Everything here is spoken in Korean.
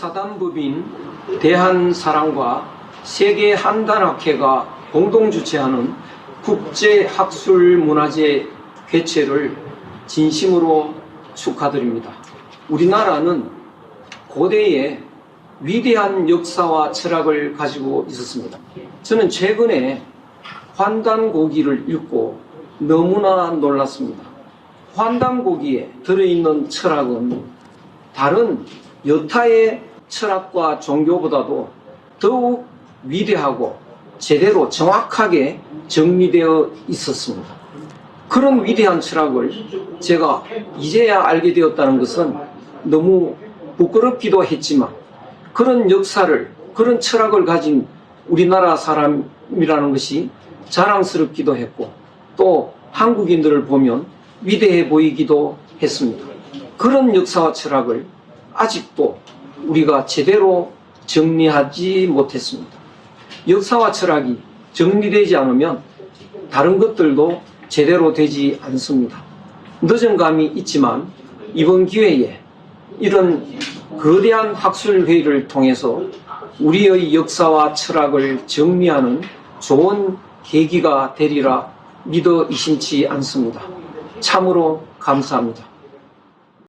사단법인 대한사랑과 세계 한단학회가 공동 주최하는 국제학술문화제 개최를 진심으로 축하드립니다. 우리나라는 고대에 위대한 역사와 철학을 가지고 있었습니다. 저는 최근에 환단고기를 읽고 너무나 놀랐습니다. 환단고기에 들어있는 철학은 다른 여타의 철학과 종교보다도 더욱 위대하고 제대로 정확하게 정리되어 있었습니다. 그런 위대한 철학을 제가 이제야 알게 되었다는 것은 너무 부끄럽기도 했지만 그런 역사를, 그런 철학을 가진 우리나라 사람이라는 것이 자랑스럽기도 했고 또 한국인들을 보면 위대해 보이기도 했습니다. 그런 역사와 철학을 아직도 우리가 제대로 정리하지 못했습니다. 역사와 철학이 정리되지 않으면 다른 것들도 제대로 되지 않습니다. 늦은 감이 있지만 이번 기회에 이런 거대한 학술회의를 통해서 우리의 역사와 철학을 정리하는 좋은 계기가 되리라 믿어 의심치 않습니다. 참으로 감사합니다.